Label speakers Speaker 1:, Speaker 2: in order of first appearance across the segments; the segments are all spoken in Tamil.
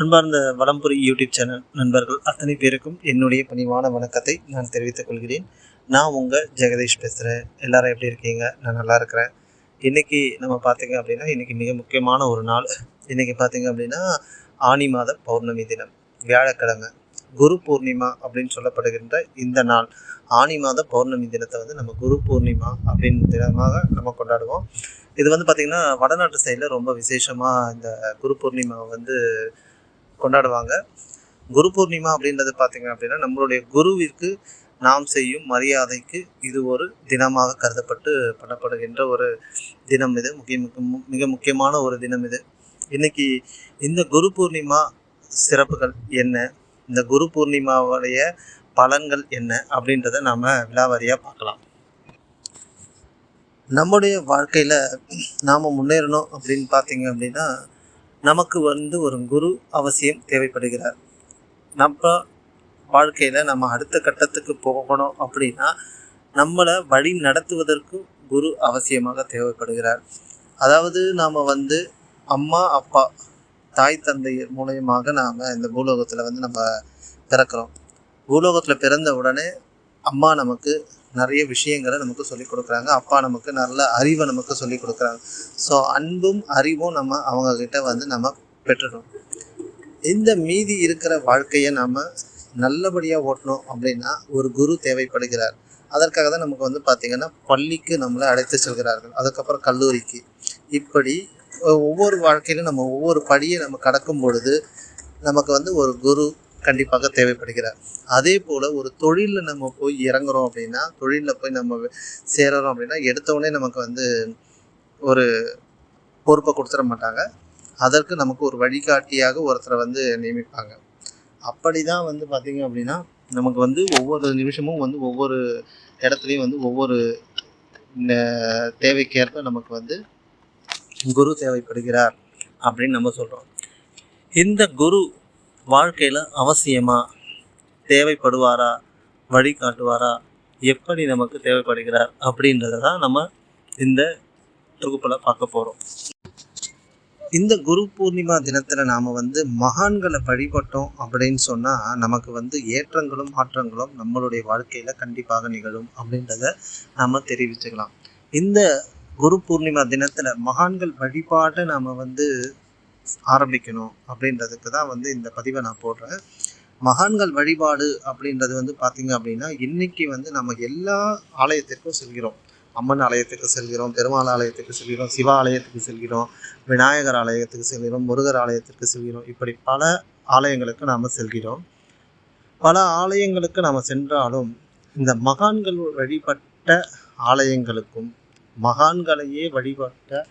Speaker 1: அன்பார்ந்த வளம்புரி யூடியூப் சேனல் நண்பர்கள் அத்தனை பேருக்கும் என்னுடைய பணிவான வணக்கத்தை நான் தெரிவித்துக் கொள்கிறேன். நான் உங்கள் ஜெகதீஷ் பேசுகிறேன் எல்லாரும் எப்படி இருக்கீங்க? நான் நல்லா இருக்கிறேன். இன்றைக்கி நம்ம பார்த்தீங்க அப்படின்னா இன்றைக்கி மிக முக்கியமான ஒரு நாள். இன்றைக்கி பார்த்தீங்க அப்படின்னா ஆனி மாத பௌர்ணமி தினம் வியாழக்கிழமை. குரு பூர்ணிமா அப்படின்னு சொல்லப்படுகின்ற இந்த நாள். ஆனி மாத பௌர்ணமி தினத்தை வந்து நம்ம குரு பூர்ணிமா அப்படின்னு தினமாக நம்ம கொண்டாடுவோம். இது வந்து பார்த்திங்கன்னா வடநாட்டு சைடில் ரொம்ப விசேஷமாக இந்த குரு பூர்ணிமாவை வந்து கொண்டாடுவாங்க. குரு பூர்ணிமா அப்படின்றது பார்த்தீங்க அப்படின்னா நம்மளுடைய குருவிற்கு நாம் செய்யும் மரியாதைக்கு இது ஒரு தினமாக கருதப்பட்டு பண்ணப்படுகின்ற ஒரு தினம் இது. முக்கிய மிக முக்கியமான ஒரு தினம் இது. இன்னைக்கு இந்த குரு பூர்ணிமா சிறப்புகள் என்ன? இந்த குரு பூர்ணிமாவுடைய பலன்கள் என்ன? அப்படின்றத நாம் விலாவாரியாக பார்க்கலாம். நம்முடைய வாழ்க்கையில் நாம் முன்னேறணும் அப்படின்னு பார்த்தீங்க அப்படின்னா நமக்கு வந்து ஒரு குரு அவசியம் தேவைப்படுகிறார். நம்ம வாழ்க்கையில் நம்ம அடுத்த கட்டத்துக்கு போகணும் அப்படின்னா நம்மளை வழி நடத்துவதற்கும் குரு அவசியமாக தேவைப்படுகிறார். அதாவது நாம் வந்து அம்மா அப்பா தாய் தந்தையர் மூலயமாக நாம் இந்த பூலோகத்தில் வந்து நம்ம பிறக்கிறோம். பூலோகத்தில் பிறந்த உடனே அம்மா நமக்கு நிறைய விஷயங்களை நமக்கு சொல்லிக் கொடுக்குறாங்க. அப்பா நமக்கு நல்ல அறிவை நமக்கு சொல்லிக் கொடுக்குறாங்க. ஸோ அன்பும் அறிவும் நம்ம அவங்கக்கிட்ட வந்து நம்ம பெற்றுட்டோம் இந்த மீதி இருக்கிற வாழ்க்கையை நாம் நல்லபடியாக ஓட்டணும் அப்படின்னா ஒரு குரு தேவைப்படுகிறார். அதற்காக தான் நமக்கு வந்து பார்த்திங்கன்னா பள்ளிக்கு நம்மளை அழைத்து செல்கிறார்கள். அதுக்கப்புறம் கல்லூரிக்கு. இப்படி ஒவ்வொரு வாழ்க்கையிலும் நம்ம ஒவ்வொரு படியை நம்ம கடக்கும் பொழுது நமக்கு வந்து ஒரு குரு கண்டிப்பாக தேவைப்படுகிறார். அதே போல் ஒரு தொழிலில் நம்ம போய் இறங்குறோம் அப்படின்னா தொழிலில் போய் நம்ம சேருறோம் அப்படின்னா எடுத்தவுடனே நமக்கு வந்து ஒரு பொறுப்பை கொடுத்துட மாட்டாங்க. அதற்கு நமக்கு ஒரு வழிகாட்டியாக ஒருத்தரை வந்து நியமிப்பாங்க. அப்படி தான் வந்து பார்த்திங்க அப்படின்னா நமக்கு வந்து ஒவ்வொரு நிமிஷமும் வந்து ஒவ்வொரு இடத்துலையும் வந்து ஒவ்வொரு தேவைக்கேற்ப நமக்கு வந்து குரு தேவைப்படுகிறார் அப்படின்னு நம்ம சொல்கிறோம் இந்த குரு வாழ்க்கையில் அவசியமா தேவைப்படுவாரா? வழிகாட்டுவாரா எப்படி நமக்கு தேவைப்படுகிறார்? அப்படின்றத தான் நம்ம இந்த தொகுப்பில் பார்க்க போகிறோம் இந்த குரு பூர்ணிமா தினத்தில் நாம் வந்து மகான்களை வழிபட்டோம் அப்படின்னு சொன்னால் நமக்கு வந்து ஏற்றங்களும் மாற்றங்களும் நம்மளுடைய வாழ்க்கையில் கண்டிப்பாக நிகழும் அப்படின்றத நாம் தெரிவிச்சுக்கலாம். இந்த குரு பூர்ணிமா தினத்தில் மகான்கள் வழிபாட்டை நாம் வந்து ஆரம்பிக்கணும் அப்படின்றதுக்கு தான் வந்து இந்த பதிவை நான் போடுறேன். மகான்கள் வழிபாடு அப்படின்றது வந்து பார்த்திங்க அப்படின்னா இன்னைக்கு வந்து நம்ம எல்லா ஆலயத்திற்கும் செல்கிறோம். அம்மன் ஆலயத்துக்கு செல்கிறோம் பெருமாள் ஆலயத்துக்கு செல்கிறோம் சிவ ஆலயத்துக்கு செல்கிறோம் விநாயகர் ஆலயத்துக்கு செல்கிறோம் முருகர் ஆலயத்திற்கு செல்கிறோம். இப்படி பல ஆலயங்களுக்கு நாம் செல்கிறோம். பல ஆலயங்களுக்கு நாம் சென்றாலும் இந்த மகான்கள் வழிபட்ட ஆலயங்களுக்கும் மகான்களையே வழிபட்ட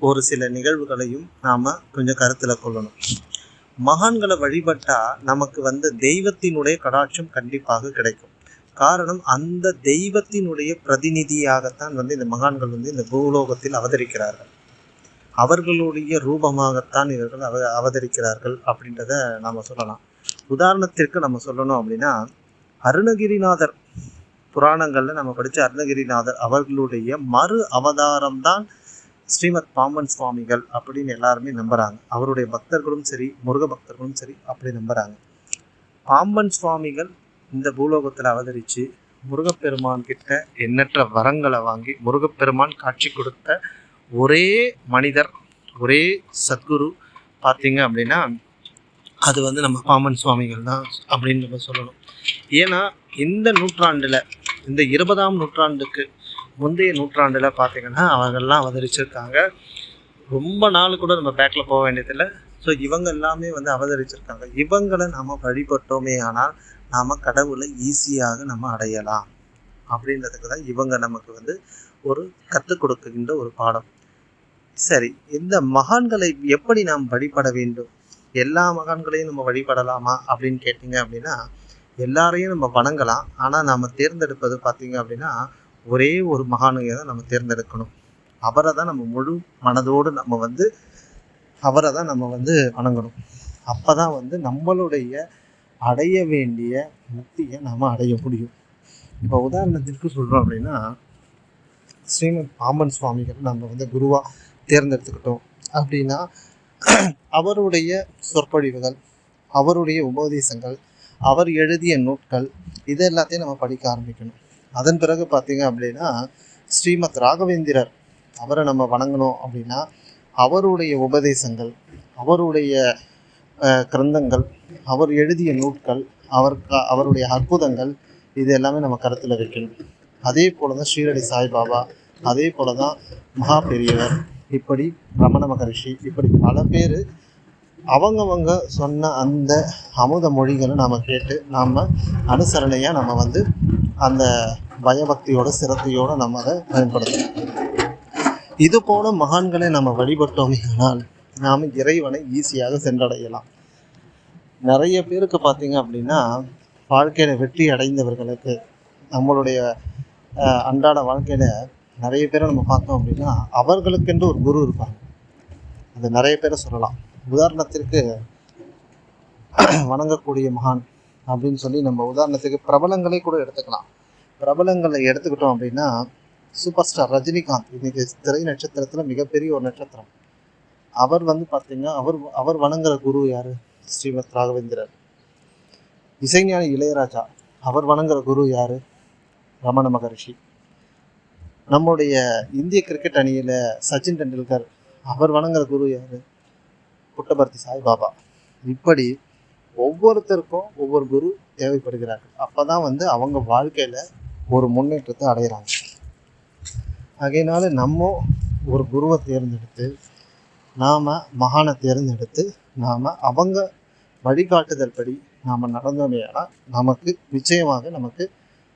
Speaker 1: ஒரு சில நிகழ்வுகளையும் நாம் கொஞ்சம் கருத்தில் கொள்ளணும். மகான்களை வழிபட்டா நமக்கு வந்து தெய்வத்தினுடைய கடாட்சம் கண்டிப்பாக கிடைக்கும். காரணம் அந்த தெய்வத்தினுடைய பிரதிநிதியாகத்தான் வந்து இந்த மகான்கள் வந்து இந்த பூலோகத்தில் அவதரிக்கிறார்கள். அவர்களுடைய ரூபமாகத்தான் இவர்கள் அவ அவதரிக்கிறார்கள் அப்படின்றத நாம் சொல்லலாம். உதாரணத்திற்கு நம்ம சொல்லணும் அப்படின்னா அருணகிரிநாதர் புராணங்களில் நம்ம படித்த அருணகிரிநாதர் அவர்களுடைய மறு அவதாரம்தான் ஸ்ரீமத் பாம்பன் சுவாமிகள் அப்படின்னு எல்லாருமே நம்புகிறாங்க அவருடைய பக்தர்களும் சரி முருக பக்தர்களும் சரி அப்படி நம்புகிறாங்க பாம்பன் சுவாமிகள் இந்த பூலோகத்தில் அவதரித்து முருகப்பெருமான் கிட்ட எண்ணற்ற வரங்களை வாங்கி முருகப்பெருமான் காட்சி கொடுத்த ஒரே மனிதர் ஒரே சத்குரு பார்த்தீங்க அப்படின்னா அது வந்து நம்ம பாம்பன் சுவாமிகள் தான் அப்படின்னு நம்ம சொல்லணும். ஏன்னா இந்த நூற்றாண்டில் இந்த இருபதாம் நூற்றாண்டுக்கு முந்தைய நூற்றாண்டில் பார்த்திங்கன்னா அவங்கெல்லாம் அவதரிச்சிருக்காங்க. ரொம்ப நாள் கூட நம்ம பேக்கில் போக வேண்டியதில்லை. ஸோ இவங்க எல்லாமே வந்து அவதரிச்சிருக்காங்க. இவங்களை நாம் வழிபட்டோமே ஆனால் நாம் கடவுளை ஈஸியாக நம்ம அடையலாம். அப்படின்றதுக்கு தான் இவங்க நமக்கு வந்து ஒரு கற்றுக் கொடுக்கின்ற ஒரு பாடம். சரி இந்த மகான்களை எப்படி நாம் வழிபட வேண்டும்? எல்லா மகான்களையும் நம்ம வழிபடலாமா அப்படின்னு கேட்டிங்க அப்படின்னா எல்லாரையும் நம்ம வணங்கலாம். ஆனால் நாம் தேர்ந்தெடுப்பது பார்த்தீங்க அப்படின்னா ஒரே ஒரு மகானுங்க தான் நம்ம தேர்ந்தெடுக்கணும். அவரை தான் நம்ம முழு மனதோடு நம்ம வந்து அவரை தான் நம்ம வந்து வணங்கணும். அப்போ தான் வந்து நம்மளுடைய அடைய வேண்டிய முக்தியை நாம் அடைய முடியும். இப்போ உதாரணத்திற்கு சொல்கிறோம் அப்படின்னா ஸ்ரீமத் பாம்பன் சுவாமிகள் நம்ம வந்து குருவாக தேர்ந்தெடுத்துக்கிட்டோம். அப்படின்னா அவருடைய சொற்பொழிவுகள் அவருடைய உபதேசங்கள் அவர் எழுதிய நூட்கள் இது எல்லாத்தையும் நம்ம படிக்க ஆரம்பிக்கணும். அதன் பிறகு பார்த்தீங்க அப்படின்னா ஸ்ரீமத் ராகவேந்திரர் அவரை நம்ம வணங்கணும் அப்படின்னா அவருடைய உபதேசங்கள் அவருடைய கிரந்தங்கள் அவர் எழுதிய நூட்கள் அவர் அவருடைய அற்புதங்கள் இது எல்லாமே நம்ம கருத்தில் வைக்கணும். அதே போல தான் ஸ்ரீரடி சாய்பாபா அதே போல தான் மகா பெரியவர் இப்படி ரமண மகரிஷி இப்படி பல பேர் அவங்கவங்க சொன்ன அந்த அமுத மொழிகளை நாம் கேட்டு நாம் அனுசரணையாக நம்ம வந்து அந்த பயபக்தியோட சிரத்தையோடு நம்ம அதை பயன்படுத்தணும். இது போல மகான்களை நம்ம வழிபட்டோமே ஆனால் நாம் இறைவனை ஈஸியாக சென்றடையலாம். நிறைய பேருக்கு பார்த்தீங்க அப்படின்னா வாழ்க்கையில் வெற்றி அடைந்தவர்களுக்கு நம்மளுடைய அன்றாட வாழ்க்கையில் நிறைய பேரை நம்ம பார்த்தோம் அப்படின்னா அவர்களுக்கென்று ஒரு குரு இருப்பாங்க. அது நிறைய பேரை சொல்லலாம். உதாரணத்திற்கு வணங்கக்கூடிய மகான் அப்படின்னு சொல்லி நம்ம உதாரணத்துக்கு பிரபலங்களை கூட எடுத்துக்கலாம். பிரபலங்களை எடுத்துக்கிட்டோம் அப்படின்னா சூப்பர் ஸ்டார் ரஜினிகாந்த். இன்னைக்கு திரை நட்சத்திரத்தில் மிகப்பெரிய ஒரு நட்சத்திரம். அவர் வந்து பார்த்தீங்கன்னா அவர் அவர் வணங்குற குரு யார்? ஸ்ரீமத் ராகவேந்திரர். இசைஞானி இளையராஜா. அவர் வணங்குற குரு யார்? ரமண மகரிஷி. நம்முடைய இந்திய கிரிக்கெட் அணியில் சச்சின் டெண்டுல்கர். அவர் வணங்குற குரு யார்? புட்டபர்த்தி சாய்பாபா. இப்படி ஒவ்வொருத்தருக்கும் ஒவ்வொரு குரு தேவைப்படுகிறார்கள். அப்போ தான் வந்து அவங்க வாழ்க்கையில் ஒரு முன்னேற்றத்தை அடைகிறாங்க. ஆகையினால நம்ம ஒரு குருவை தேர்ந்தெடுத்து நாம் மகானை தேர்ந்தெடுத்து நாம் அவங்க வழிகாட்டுதல் படி நாம் நடந்தோமேயானால் நமக்கு நிச்சயமாக நமக்கு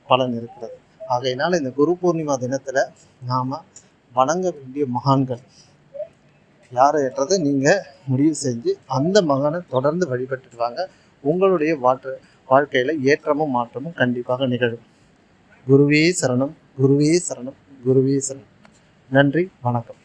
Speaker 1: பலன் இருக்கிறது. ஆகையினால இந்த குரு பூர்ணிமா தினத்தில் நாம் வணங்க வேண்டிய மகான்கள் யாரைன்றதை நீங்கள் முடிவு செஞ்சு அந்த மகானை தொடர்ந்து வழிபட்டுடுவாங்க உங்களுடைய வாழ்க்கை வாழ்க்கையில் ஏற்றமும் மாற்றமும் கண்டிப்பாக நிகழும். குருவே சரணம் குருவே சரணம் குருவே சரணம். நன்றி வணக்கம்.